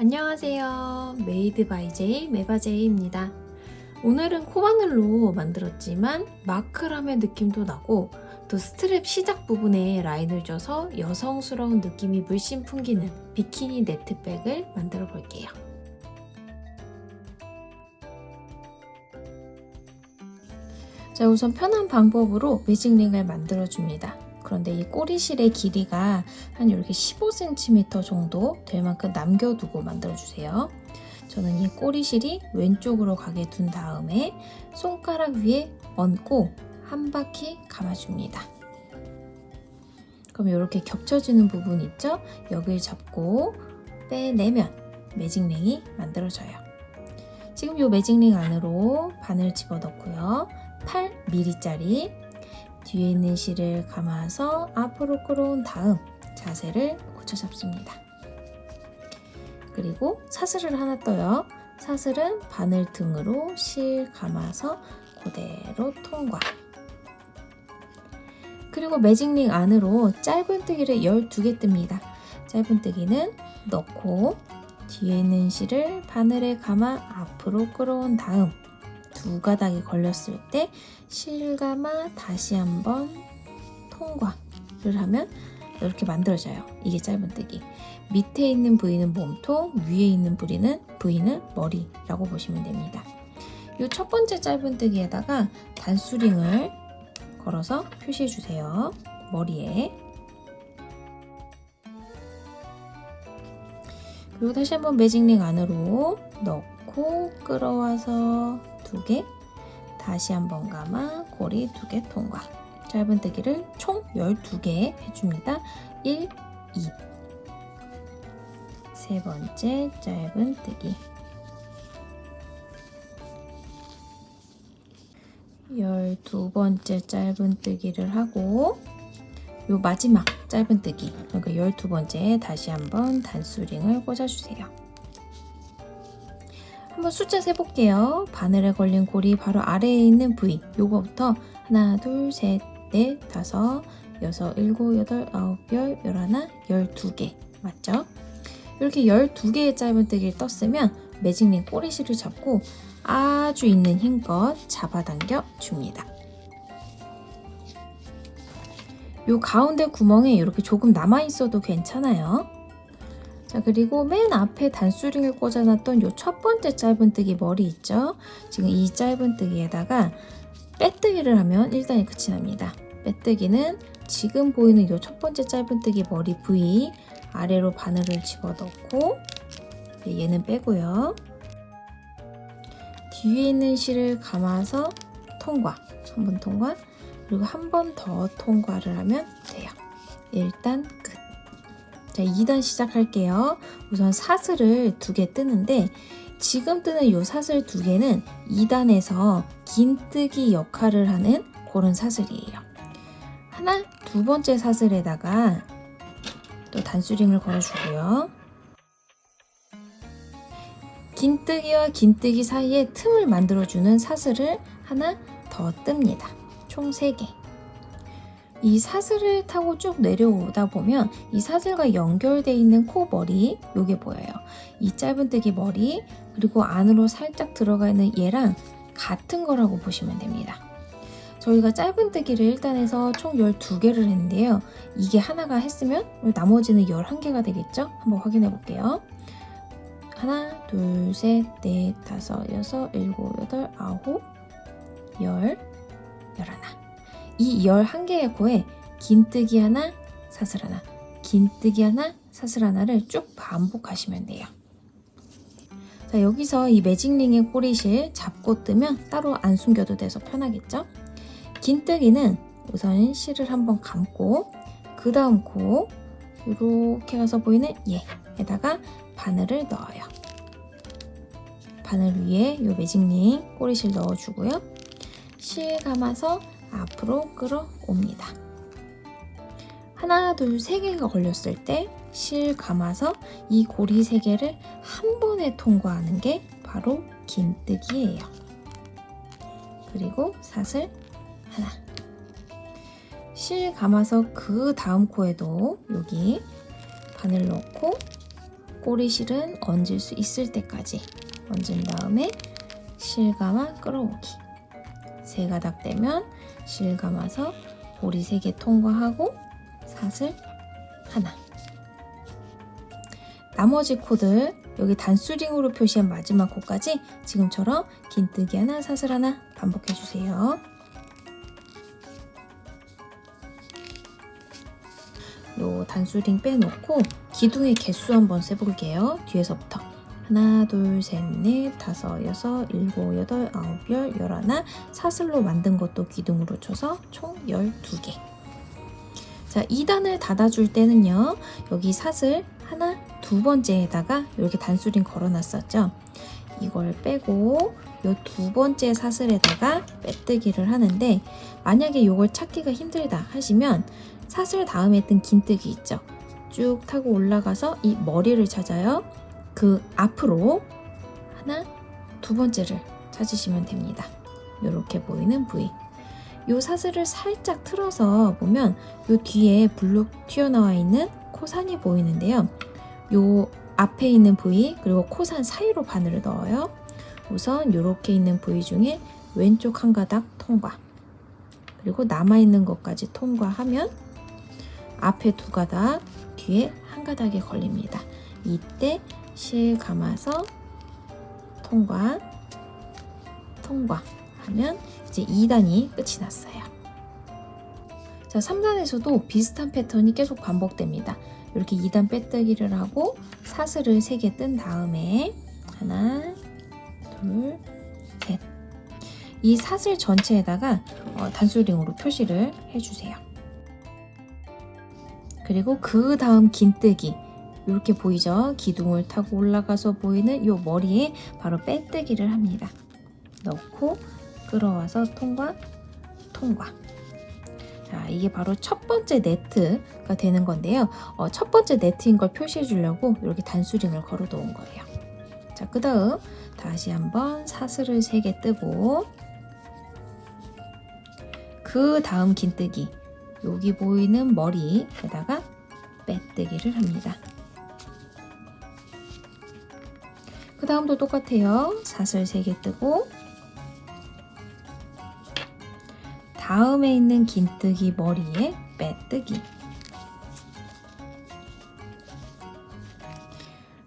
안녕하세요. 메이드 바이 제이 메바제이입니다. 오늘은 코바늘로 만들었지만 마크라의 느낌도 나고 또 스트랩 시작 부분에 라인을 줘서 여성스러운 느낌이 물씬 풍기는 비키니 네트백을 만들어 볼게요. 자, 우선 편한 방법으로 매직링을 만들어 줍니다. 그런데 이 꼬리실의 길이가 한 이렇게 15cm 정도 될 만큼 남겨두고 만들어 주세요. 저는 이 꼬리실이 왼쪽으로 가게 둔 다음에 손가락 위에 얹고 한 바퀴 감아줍니다. 그럼 이렇게 겹쳐지는 부분 있죠? 여길 잡고 빼내면 매직링이 만들어져요. 지금 이 매직링 안으로 바늘 집어넣고요. 8mm짜리 뒤에 있는 실을 감아서 앞으로 끌어온 다음 자세를 고쳐 잡습니다. 그리고 사슬을 하나 떠요. 사슬은 바늘 등으로 실 감아서 그대로 통과. 그리고 매직링 안으로 짧은뜨기를 12개 뜹니다. 짧은뜨기는 넣고 뒤에 있는 실을 바늘에 감아 앞으로 끌어온 다음 두 가닥이 걸렸을 때 실감아 다시 한번 통과를 하면 이렇게 만들어져요. 이게 짧은뜨기. 밑에 있는 부위는 몸통, 위에 있는 부위는 부위는 머리라고 보시면 됩니다. 이 첫 번째 짧은뜨기에다가 단수링을 걸어서 표시해 주세요. 머리에. 그리고 다시 한번 매직링 안으로 넣고 끌어와서 두 개, 다시 한번 감아 고리 두 개 통과. 짧은뜨기를 총 12개 해줍니다. 1, 2. 세 번째 짧은뜨기. 열두 번째 짧은뜨기를 하고 요 마지막 짧은뜨기 그러니까 열두 번째 다시 한번 단수링을 꽂아주세요. 한번 숫자 세볼게요. 바늘에 걸린 골이 바로 아래에 있는 부위 요거부터 하나 둘 셋 넷 다섯 여섯 일곱 여덟 아홉 열 열하나 열두 개 맞죠? 이렇게 열두 개의 짧은뜨기를 떴으면 매직링 꼬리실을 잡고 아주 있는 힘껏 잡아당겨 줍니다. 요 가운데 구멍에 이렇게 조금 남아 있어도 괜찮아요. 자 그리고 맨 앞에 단수링을 꽂아놨던 요 첫 번째 짧은뜨기 머리 있죠? 지금 이 짧은뜨기에다가 빼뜨기를 하면 1단이 끝이 납니다. 빼뜨기는 지금 보이는 요 첫 번째 짧은뜨기 머리 부위 아래로 바늘을 집어넣고 얘는 빼고요. 뒤에 있는 실을 감아서 통과, 한 번 통과, 그리고 한 번 더 통과를 하면 돼요. 일단 끝. 자, 2단 시작할게요. 우선 사슬을 두 개 뜨는데 지금 뜨는 이 사슬 두 개는 2단에서 긴뜨기 역할을 하는 그런 사슬이에요. 하나, 두 번째 사슬에다가 또 단수링을 걸어주고요. 긴뜨기와 긴뜨기 사이에 틈을 만들어주는 사슬을 하나 더 뜹니다. 총 3개. 이 사슬을 타고 쭉 내려오다 보면 이 사슬과 연결되어 있는 코 머리 요게 보여요. 이 짧은뜨기 머리 그리고 안으로 살짝 들어가 있는 얘랑 같은 거라고 보시면 됩니다. 저희가 짧은뜨기를 일단 해서 총 12개를 했는데요. 이게 하나가 했으면 나머지는 11개가 되겠죠? 한번 확인해 볼게요. 하나, 둘, 셋, 넷, 다섯, 여섯, 일곱, 여덟, 아홉, 열, 열하나. 이 11개의 코에 긴뜨기 하나, 사슬 하나, 긴뜨기 하나, 사슬 하나를 쭉 반복하시면 돼요. 자, 여기서 이 매직링의 꼬리실 잡고 뜨면 따로 안 숨겨도 돼서 편하겠죠? 긴뜨기는 우선 실을 한번 감고 그 다음 코 이렇게 가서 보이는 얘에다가 바늘을 넣어요. 바늘 위에 이 매직링 꼬리실 넣어주고요. 실 감아서 앞으로 끌어옵니다. 하나, 둘, 세 개가 걸렸을 때 실 감아서 이 고리 세 개를 한 번에 통과하는 게 바로 긴뜨기예요. 그리고 사슬 하나. 실 감아서 그 다음 코에도 여기 바늘 넣고 꼬리실은 얹을 수 있을 때까지 얹은 다음에 실 감아 끌어오기. 세 가닥 되면 실 감아서 고리 세 개 통과하고 사슬 하나. 나머지 코들 여기 단수링으로 표시한 마지막 코까지 지금처럼 긴뜨기 하나 사슬 하나 반복해 주세요. 요 단수링 빼놓고 기둥의 개수 한번 세볼게요. 뒤에서부터 하나, 둘, 셋, 넷, 다섯, 여섯, 일곱, 여덟, 아홉, 열, 열하나 사슬로 만든 것도 기둥으로 쳐서 총 12개. 자, 2단을 닫아줄 때는요. 여기 사슬 하나, 두 번째에다가 이렇게 단수링 걸어놨었죠. 이걸 빼고 요두 번째 사슬에다가 빼뜨기를 하는데 만약에 이걸 찾기가 힘들다 하시면 사슬 다음에 뜬 긴뜨기 있죠. 쭉 타고 올라가서 이 머리를 찾아요. 그 앞으로 하나, 두 번째를 찾으시면 됩니다. 이렇게 보이는 부위. 요 사슬을 살짝 틀어서 보면 요 뒤에 블룩 튀어나와 있는 코산이 보이는데요. 요 앞에 있는 부위 그리고 코산 사이로 바늘을 넣어요. 우선 이렇게 있는 부위 중에 왼쪽 한 가닥 통과. 그리고 남아 있는 것까지 통과하면 앞에 두 가닥, 뒤에 한 가닥이 걸립니다. 이때 실 감아서 통과, 통과 하면 이제 2단이 끝이 났어요. 자, 3단에서도 비슷한 패턴이 계속 반복됩니다. 이렇게 2단 빼뜨기를 하고 사슬을 3개 뜬 다음에 하나, 둘, 셋. 이 사슬 전체에다가 어, 단수링으로 표시를 해주세요. 그리고 그 다음 긴뜨기 이렇게 보이죠? 기둥을 타고 올라가서 보이는 이 머리에 바로 빼뜨기를 합니다. 넣고 끌어와서 통과, 통과. 자, 이게 바로 첫 번째 네트가 되는 건데요. 어, 첫 번째 네트인 걸 표시해 주려고 이렇게 단수링을 걸어 놓은 거예요. 자, 그 다음 다시 한번 사슬을 3개 뜨고 그 다음 긴뜨기 여기 보이는 머리에다가 빼뜨기를 합니다. 그 다음도 똑같아요. 사슬 3개 뜨고 다음에 있는 긴뜨기 머리에 빼뜨기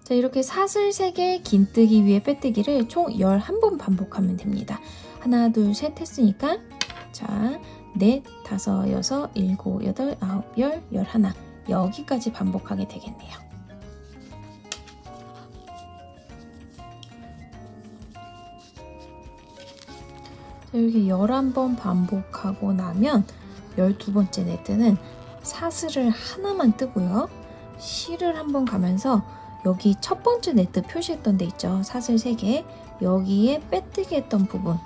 자 이렇게 사슬 3개 긴뜨기 위에 빼뜨기를 총 11번 반복하면 됩니다. 하나 둘 셋 했으니까 자 넷, 다섯, 여섯, 일곱, 여덟, 아홉, 열, 열하나 여기까지 반복하게 되겠네요. 이렇게 11번 반복하고 나면 12번째 네트는 사슬을 하나만 뜨고요. 실을 한번 가면서 여기 첫 번째 네트 표시했던 데 있죠. 사슬 3개. 여기에 빼뜨기 했던 부분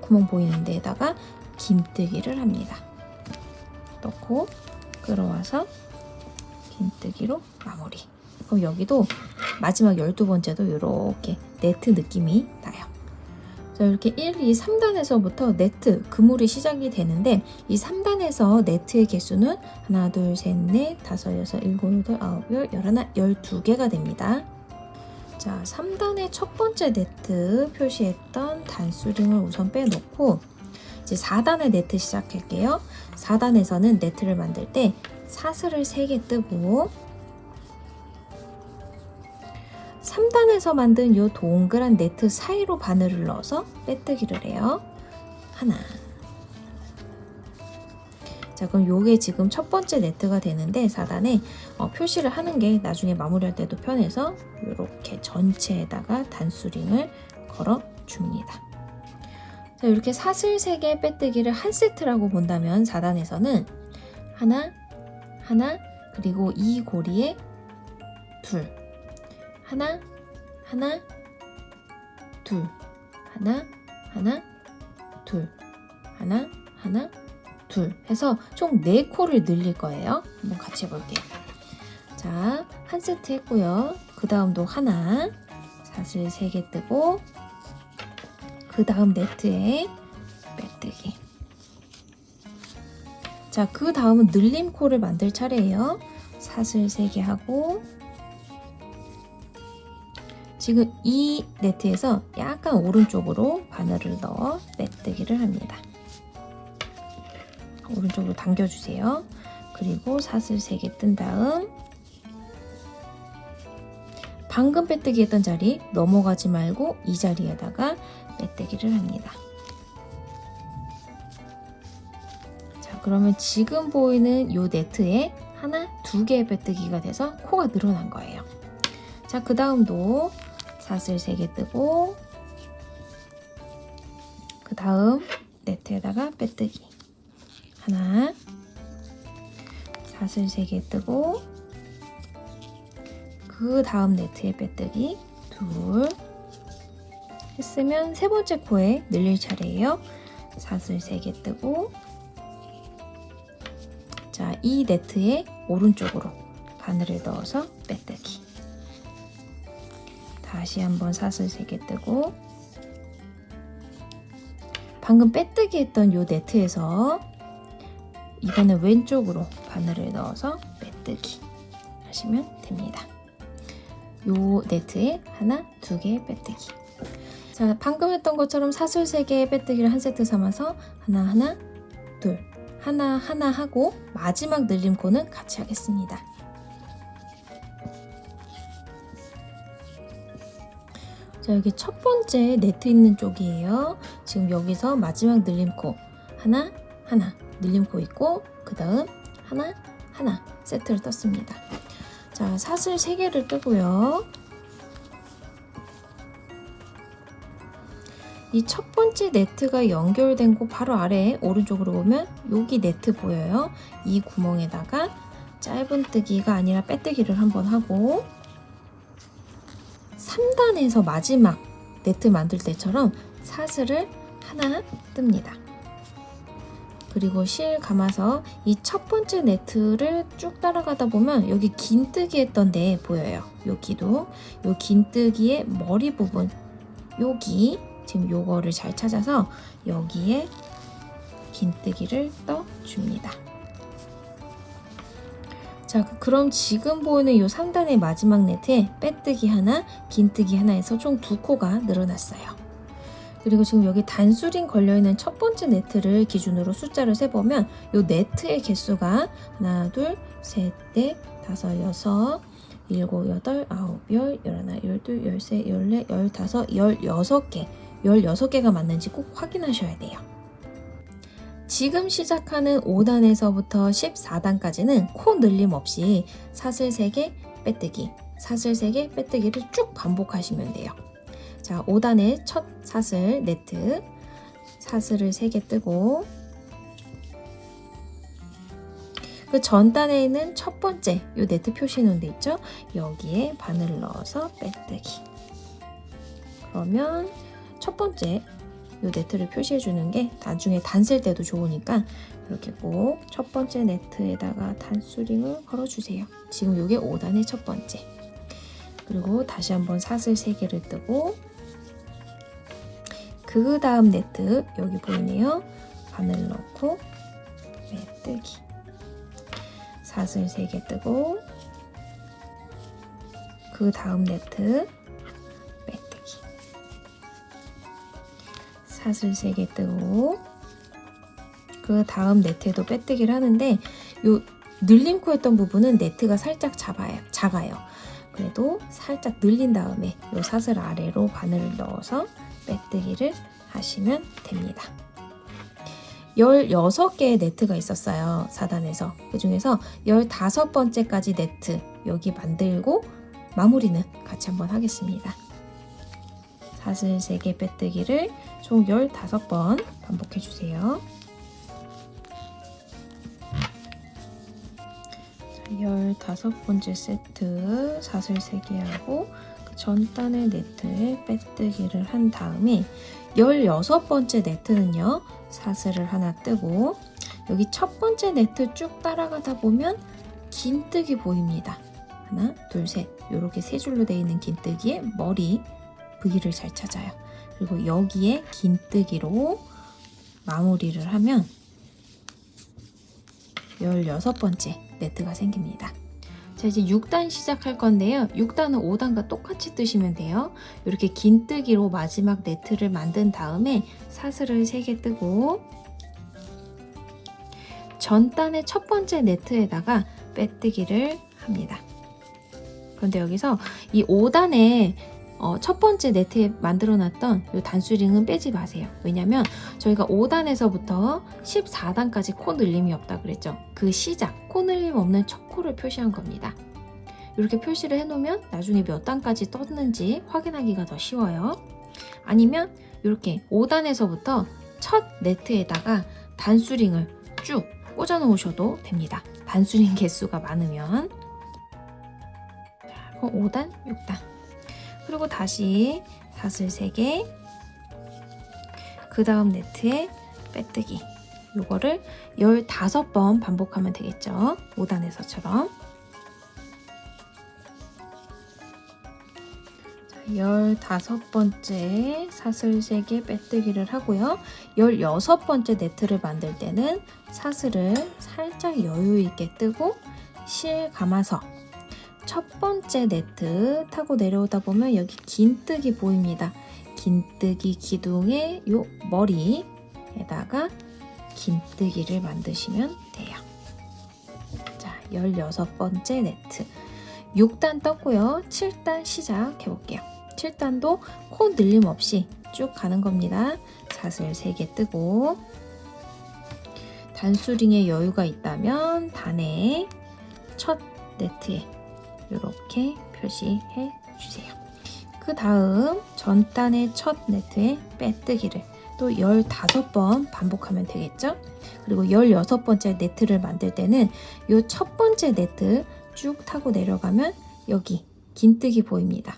구멍 보이는 데에다가 긴뜨기를 합니다. 넣고 끌어와서 긴뜨기로 마무리. 그럼 여기도 마지막 12번째도 이렇게 네트 느낌이. 자, 이렇게 1, 2, 3단에서부터 네트, 그물이 시작이 되는데 이 3단에서 네트의 개수는 하나, 둘, 셋, 넷, 다섯, 여섯, 일곱, 여덟, 아홉, 열, 열하나, 열두 개가 됩니다. 자, 3단의 첫 번째 네트 표시했던 단수링을 우선 빼놓고 이제 4단의 네트 시작할게요. 4단에서는 네트를 만들 때 사슬을 3개 뜨고 3단에서 만든 이 동그란 네트 사이로 바늘을 넣어서 빼뜨기를 해요. 하나. 자, 그럼 요게 지금 첫 번째 네트가 되는데 4단에 어, 표시를 하는 게 나중에 마무리할 때도 편해서 이렇게 전체에다가 단수링을 걸어 줍니다. 자, 이렇게 사슬 3개 빼뜨기를 한 세트라고 본다면 4단에서는 하나, 하나, 그리고 이 고리에 둘, 하나, 하나, 둘, 하나, 하나, 둘, 하나, 하나, 둘 해서 총 4코를 늘릴 거예요. 한번 같이 해볼게요. 자, 한 세트 했고요. 그 다음도 하나, 사슬 3개 뜨고 그 다음 네트에 빼뜨기. 자, 그 다음은 늘림 코를 만들 차례예요. 사슬 3개 하고 지금 이 네트에서 약간 오른쪽으로 바늘을 넣어 빼뜨기를 합니다. 오른쪽으로 당겨주세요. 그리고 사슬 3개 뜬 다음 방금 빼뜨기 했던 자리 넘어가지 말고 이 자리에다가 빼뜨기를 합니다. 자, 그러면 지금 보이는 이 네트에 하나, 두 개의 빼뜨기가 돼서 코가 늘어난 거예요. 자, 그 다음도 사슬 3개 뜨고 그 다음 네트에다가 빼뜨기. 하나 사슬 3개 뜨고 그 다음 네트에 빼뜨기. 둘 했으면 세 번째 코에 늘릴 차례예요. 사슬 3개 뜨고 자, 이 네트의 오른쪽으로 바늘을 넣어서 빼뜨기 다시 한번 사슬 3개 뜨고 방금 빼뜨기 했던 요 네트에서 이번엔 왼쪽으로 바늘을 넣어서 빼뜨기 하시면 됩니다. 요 네트에 하나, 두 개 빼뜨기. 자, 방금 했던 것처럼 사슬 3개의 빼뜨기를 한 세트 삼아서 하나, 하나, 둘, 하나, 하나 하고 마지막 늘림코는 같이 하겠습니다. 자, 여기 첫 번째 네트 있는 쪽이에요. 지금 여기서 마지막 늘림코 하나, 하나, 늘림코 있고 그 다음 하나, 하나 세트를 떴습니다. 자, 사슬 3개를 뜨고요. 이 첫 번째 네트가 연결된 곳 바로 아래에 오른쪽으로 보면 여기 네트 보여요. 이 구멍에다가 짧은 뜨기가 아니라 빼뜨기를 한번 하고 3단에서 마지막 네트 만들 때처럼 사슬을 하나 뜹니다. 그리고 실 감아서 이 첫 번째 네트를 쭉 따라가다 보면 여기 긴뜨기 했던 데 보여요. 여기도 요 긴뜨기의 머리 부분 여기 지금 요거를 잘 찾아서 여기에 긴뜨기를 떠줍니다. 자, 그럼 지금 보이는 이 3단의 마지막 네트에 빼뜨기 하나, 긴뜨기 하나에서 총 두 코가 늘어났어요. 그리고 지금 여기 단수링 걸려있는 첫 번째 네트를 기준으로 숫자를 세보면 이 네트의 개수가 하나, 둘, 셋, 넷, 다섯, 여섯, 일곱, 여덟, 아홉, 열, 열하나, 열둘, 열세, 열네, 열다섯, 열여섯 개, 열여섯 개가 맞는지 꼭 확인하셔야 돼요. 지금 시작하는 5단에서부터 14단까지는 코 늘림 없이 사슬 3개 빼뜨기, 사슬 3개 빼뜨기를 쭉 반복하시면 돼요. 자, 5단의 첫 사슬 네트 사슬을 3개 뜨고 그 전단에 있는 첫 번째 요 네트 표시 놓은 데 있죠? 여기에 바늘을 넣어서 빼뜨기. 그러면 첫 번째 요 네트를 표시해 주는 게 나중에 단 쓸 때도 좋으니까 이렇게 꼭 첫 번째 네트에다가 단수링을 걸어 주세요. 지금 요게 5단의 첫 번째. 그리고 다시 한번 사슬 3개를 뜨고 그 다음 네트 여기 보이네요. 바늘 넣고 빼뜨기 사슬 3개 뜨고 그 다음 네트 사슬 3개 뜨고 그 다음 네트에도 빼뜨기를 하는데 요 늘림코 했던 부분은 네트가 살짝 잡아요, 작아요. 그래도 살짝 늘린 다음에 요 사슬 아래로 바늘을 넣어서 빼뜨기를 하시면 됩니다. 16개의 네트가 있었어요. 4단에서. 그 중에서 15번째까지 네트 여기 만들고 마무리는 같이 한번 하겠습니다. 사슬 3개 빼뜨기를 총 15번 반복해 주세요. 15번째 세트 사슬 3개 하고 그 전단의 네트에 빼뜨기를 한 다음에 16번째 네트는요 사슬을 하나 뜨고 여기 첫 번째 네트 쭉 따라가다 보면 긴뜨기 보입니다 하나 둘 셋 이렇게 세 줄로 되어 있는 긴뜨기의 머리 부위를 잘 찾아요 그리고 여기에 긴뜨기로 마무리를 하면 16번째 네트가 생깁니다. 자, 자, 이제 6단 시작할 건데요. 6단은 5단과 똑같이 뜨시면 돼요. 이렇게 긴뜨기로 마지막 네트를 만든 다음에 사슬을 3개 뜨고 전단의 첫 번째 네트에다가 빼뜨기를 합니다. 그런데 여기서 이 5단에 어, 첫 번째 네트에 만들어 놨던 이 단수링은 빼지 마세요. 왜냐면 저희가 5단에서부터 14단까지 코 늘림이 없다 그랬죠. 그 시작, 코 늘림 없는 첫 코를 표시한 겁니다. 이렇게 표시를 해놓으면 나중에 몇 단까지 떴는지 확인하기가 더 쉬워요. 아니면 이렇게 5단에서부터 첫 네트에다가 단수링을 쭉 꽂아 놓으셔도 됩니다. 단수링 개수가 많으면. 자, 그럼 5단, 6단. 그리고 다시 사슬 3개. 그 다음 네트에 빼뜨기. 요거를 15번 반복하면 되겠죠? 5단에서처럼. 15번째 사슬 3개 빼뜨기를 하고요. 16번째 네트를 만들 때는 사슬을 살짝 여유 있게 뜨고 실 감아서 첫 번째 네트 타고 내려오다 보면 여기 긴뜨기 보입니다. 긴뜨기 기둥의 요 머리에다가 긴뜨기를 만드시면 돼요. 자, 16번째 네트. 6단 떴고요. 7단 시작해 볼게요. 7단도 코 늘림 없이 쭉 가는 겁니다. 사슬 3개 뜨고 단수링에 여유가 있다면 단의 첫 네트에 이렇게 표시해 주세요. 그 다음 전단의 첫 네트에 빼뜨기를 또 15번 반복하면 되겠죠? 그리고 16번째 네트를 만들 때는 이 첫 번째 네트 쭉 타고 내려가면 여기 긴뜨기 보입니다.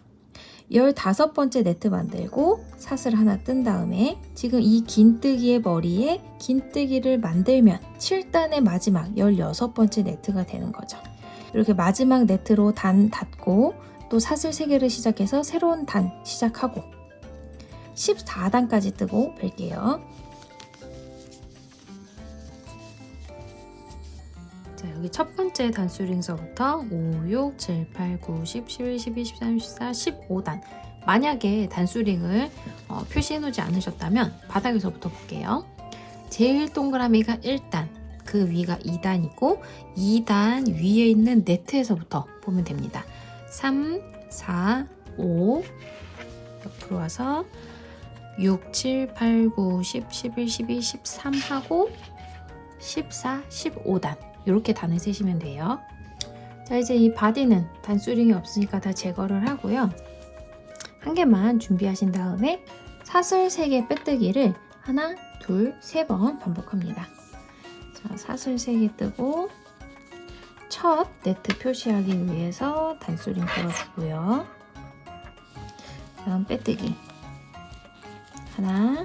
15번째 네트 만들고 사슬 하나 뜬 다음에 지금 이 긴뜨기의 머리에 긴뜨기를 만들면 7단의 마지막 16번째 네트가 되는 거죠. 이렇게 마지막 네트로 단 닫고 또 사슬 3개를 시작해서 새로운 단 시작하고 14단까지 뜨고 뵐게요. 자, 여기 첫 번째 단수링서부터 5, 6, 7, 8, 9, 10, 11, 12, 13, 14, 15단. 만약에 단수링을 어, 표시해 놓지 않으셨다면 바닥에서부터 볼게요. 제일 동그라미가 1단, 그 위가 2단이고 2단 위에 있는 네트에서부터 보면 됩니다. 3, 4, 5 옆으로 와서 6, 7, 8, 9, 10, 11, 12, 13 하고 14, 15단 이렇게 단을 세시면 돼요. 자 이제 이 바디는 단수링이 없으니까 다 제거를 하고요. 한 개만 준비하신 다음에 사슬 3개 빼뜨기를 하나, 둘, 세 번 반복합니다. 자, 사슬 3개 뜨고 첫 네트 표시하기 위해서 단수링 걸어주고요. 다음 빼뜨기. 하나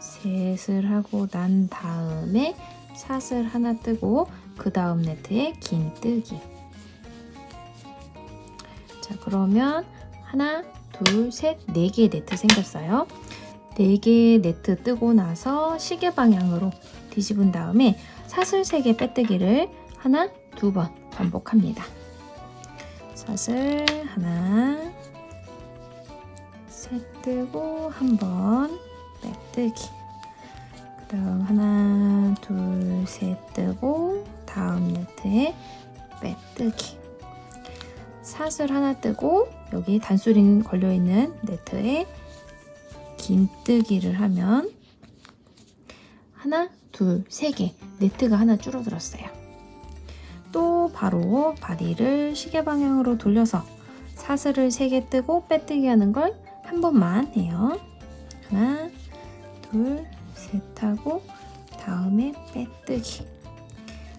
셋을 하고 난 다음에 사슬 하나 뜨고 그 다음 네트에 긴 뜨기. 자 그러면 하나 둘셋네 개의 네트 생겼어요 4개의 네트 뜨고 나서 시계 방향으로 뒤집은 다음에 사슬 3개 빼뜨기를 하나, 두 번 반복합니다. 사슬 하나, 셋 뜨고 한 번 빼뜨기. 그 다음 하나, 둘, 셋 뜨고 다음 네트에 빼뜨기. 사슬 하나 뜨고 여기 단수링 걸려있는 네트에 긴뜨기를 하면 하나, 둘, 세 개 네트가 하나 줄어들었어요. 또 바로 바디를 시계 방향으로 돌려서 사슬을 세 개 뜨고 빼뜨기 하는 걸 한 번만 해요. 하나, 둘, 셋 하고 다음에 빼뜨기.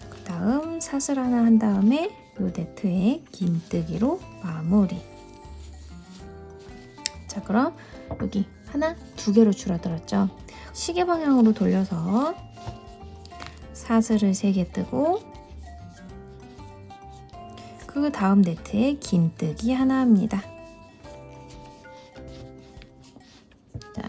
그 다음 사슬 하나 한 다음에 요 네트에 긴뜨기로 마무리. 자, 그럼 여기 하나, 두 개로 줄어들었죠. 시계 방향으로 돌려서 사슬을 세 개 뜨고 그 다음 네트에 긴뜨기 하나 합니다. 자,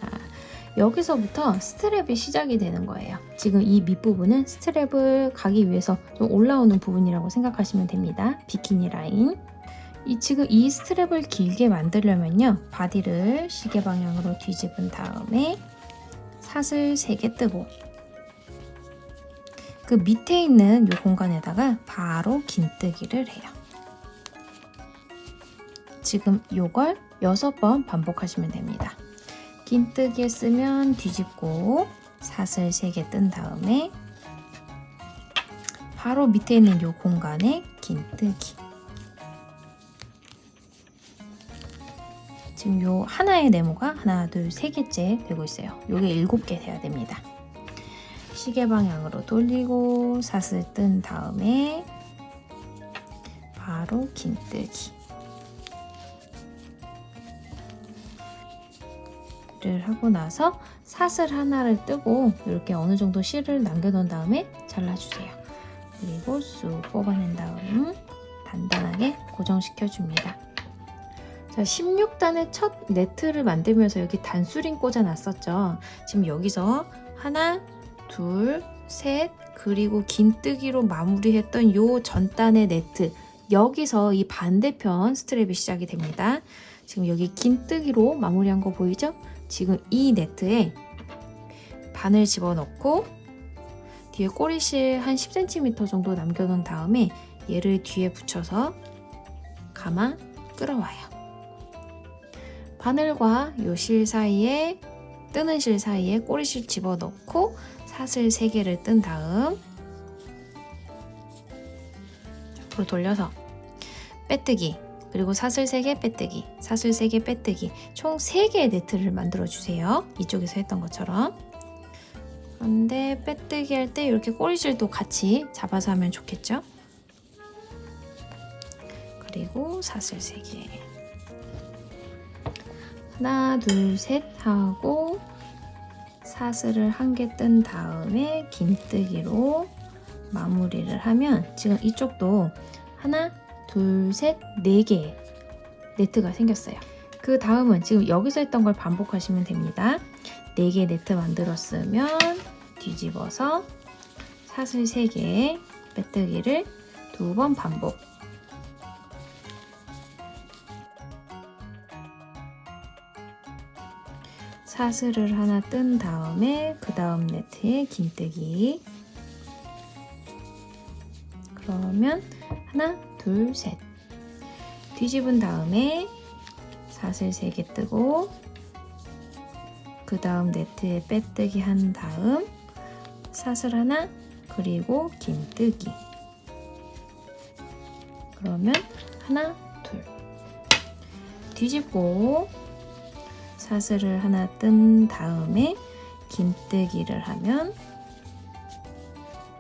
여기서부터 스트랩이 시작이 되는 거예요. 지금 이 밑부분은 스트랩을 가기 위해서 좀 올라오는 부분이라고 생각하시면 됩니다. 비키니 라인. 이 지금 이 스트랩을 길게 만들려면요. 바디를 시계 방향으로 뒤집은 다음에 사슬 3개 뜨고 그 밑에 있는 이 공간에다가 바로 긴뜨기를 해요. 지금 요걸 6번 반복하시면 됩니다. 긴뜨기 했으면 뒤집고 사슬 3개 뜬 다음에 바로 밑에 있는 요 공간에 긴뜨기 지금 요 하나의 네모가 하나 둘 세 개째 되고 있어요. 요게 일곱 개 돼야 됩니다. 시계 방향으로 돌리고 사슬 뜬 다음에 바로 긴뜨기 를 하고 나서 사슬 하나를 뜨고 이렇게 어느 정도 실을 남겨놓은 다음에 잘라주세요. 그리고 쑥 뽑아낸 다음 단단하게 고정시켜 줍니다. 자, 16단의 첫 네트를 만들면서 여기 단수링 꽂아 놨었죠. 지금 여기서 하나, 둘, 셋, 그리고 긴뜨기로 마무리했던 요 전단의 네트 여기서 이 반대편 스트랩이 시작이 됩니다. 지금 여기 긴뜨기로 마무리한 거 보이죠? 지금 이 네트에 바늘 집어넣고 뒤에 꼬리실 한 10cm 정도 남겨놓은 다음에 얘를 뒤에 붙여서 가마 끌어와요. 바늘과 요 실 사이에 뜨는 실 사이에 꼬리실 집어넣고 사슬 3개를 뜬 다음 앞으로 돌려서 빼뜨기 그리고 사슬 3개 빼뜨기 사슬 3개 빼뜨기 총 3개의 네트를 만들어 주세요. 이쪽에서 했던 것처럼. 그런데 빼뜨기 할 때 이렇게 꼬리실도 같이 잡아서 하면 좋겠죠? 그리고 사슬 3개 하나 둘 셋 하고 사슬을 한 개 뜬 다음에 긴뜨기로 마무리를 하면 지금 이쪽도 하나 둘, 셋, 네 개의 네트가 생겼어요. 그 다음은 지금 여기서 했던 걸 반복하시면 됩니다. 네 개 네트 만들었으면 뒤집어서 사슬 3개 빼뜨기를 두 번 반복. 사슬을 하나 뜬 다음에 그 다음 네트에 긴뜨기. 그러면 하나, 둘, 셋. 뒤집은 다음에 사슬 3개 뜨고 그 다음 네트에 빼뜨기 한 다음 사슬 하나 그리고 긴뜨기 그러면 하나 둘 뒤집고 사슬을 하나 뜬 다음에 긴뜨기를 하면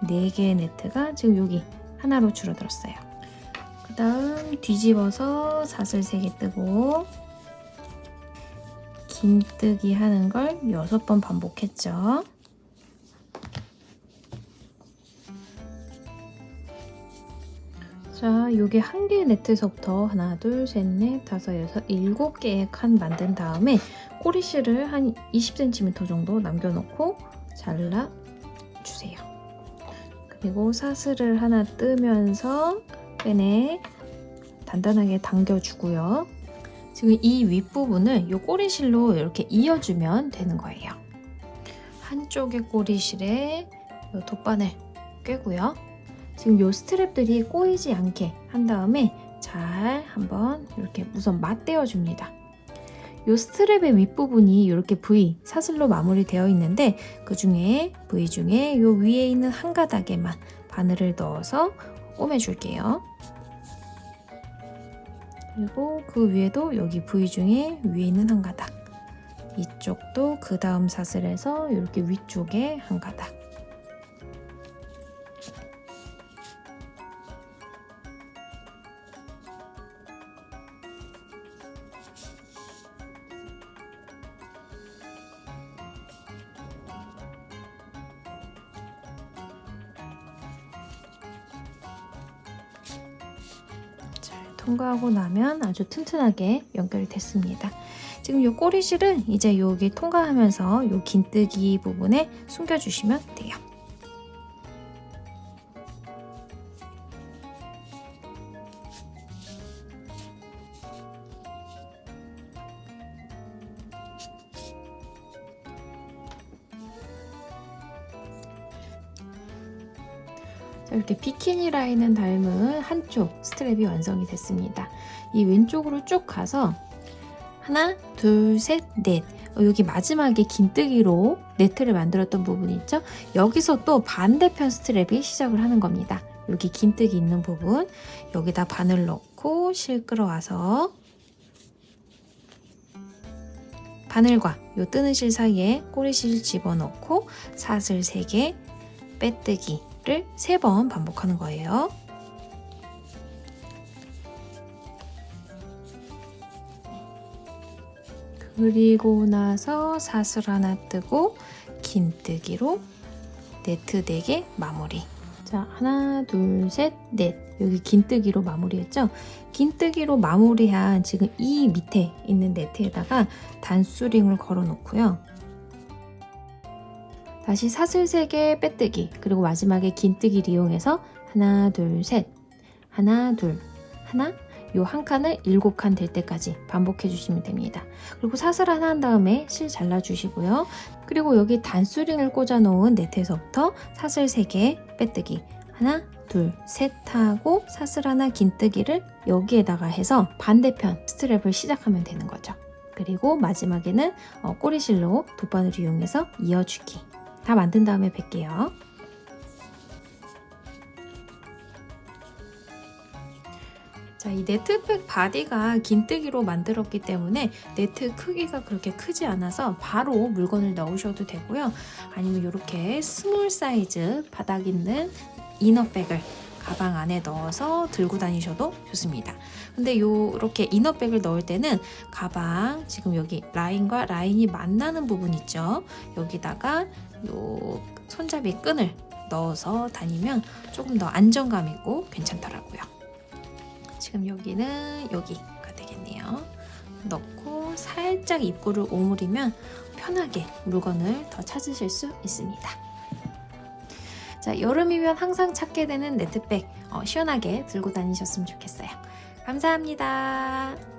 4개의 네트가 지금 여기 하나로 줄어들었어요. 다음 뒤집어서 사슬 3개 뜨고 긴뜨기 하는 걸 6번 반복했죠. 자, 요게 한 개의 네트에서부터 하나, 둘, 셋, 넷, 다섯, 여섯, 일곱 개의 칸 만든 다음에 꼬리실을 한 20cm 정도 남겨놓고 잘라 주세요. 그리고 사슬을 하나 뜨면서 끈에 단단하게 당겨주고요. 지금 이 윗부분을 이 꼬리실로 이렇게 이어주면 되는 거예요. 한쪽의 꼬리실에 이 돗바늘 꿰고요. 지금 이 스트랩들이 꼬이지 않게 한 다음에 잘 한번 이렇게 우선 맞대어 줍니다. 이 스트랩의 윗부분이 이렇게 V 사슬로 마무리되어 있는데 그 중에 V 중에 이 위에 있는 한 가닥에만 바늘을 넣어서 꼬매줄게요. 그리고 그 위에도 여기 V 중에 위에 있는 한 가닥 이쪽도 그 다음 사슬에서 이렇게 위쪽에 한 가닥 통과하고 나면 아주 튼튼하게 연결이 됐습니다. 지금 요 꼬리실은 이제 여기 통과하면서 요 긴뜨기 부분에 숨겨주시면 돼요. 이렇게 비키니 라인은 닮은 한쪽 스트랩이 완성이 됐습니다. 이 왼쪽으로 쭉 가서 하나, 둘, 셋, 넷. 어, 여기 마지막에 긴뜨기로 네트를 만들었던 부분 있죠? 여기서 또 반대편 스트랩이 시작을 하는 겁니다. 여기 긴뜨기 있는 부분 여기다 바늘 넣고 실 끌어와서 바늘과 요 뜨는 실 사이에 꼬리실 집어넣고 사슬 3개 빼뜨기 를 3번 반복하는 거예요. 그리고 나서 사슬 하나 뜨고 긴뜨기로 네트 4개 마무리. 자, 하나, 둘, 셋, 넷. 여기 긴뜨기로 마무리했죠? 긴뜨기로 마무리한 지금 이 밑에 있는 네트에다가 단수링을 걸어 놓고요. 다시 사슬 3개 빼뜨기 그리고 마지막에 긴뜨기를 이용해서 하나 둘 셋 하나 둘 하나 요 한 칸을 일곱 칸될 때까지 반복해 주시면 됩니다. 그리고 사슬 하나 한 다음에 실 잘라 주시고요. 그리고 여기 단수링을 꽂아 놓은 네트에서부터 사슬 3개 빼뜨기 하나 둘 셋 하고 사슬 하나 긴뜨기를 여기에다가 해서 반대편 스트랩을 시작하면 되는 거죠. 그리고 마지막에는 어, 꼬리실로 돗바늘 이용해서 이어주기 다 만든 다음에 뵐게요. 자, 이 네트백 바디가 긴뜨기로 만들었기 때문에 네트 크기가 그렇게 크지 않아서 바로 물건을 넣으셔도 되고요. 아니면 이렇게 스몰 사이즈 바닥 있는 이너백을 가방 안에 넣어서 들고 다니셔도 좋습니다. 근데 요렇게 이너백을 넣을 때는 가방 지금 여기 라인과 라인이 만나는 부분 있죠. 여기다가 요 손잡이 끈을 넣어서 다니면 조금 더 안정감 있고 괜찮더라고요. 지금 여기는 여기가 되겠네요. 넣고 살짝 입구를 오므리면 편하게 물건을 더 찾으실 수 있습니다. 자, 여름이면 항상 찾게 되는 네트백 어, 시원하게 들고 다니셨으면 좋겠어요. 감사합니다.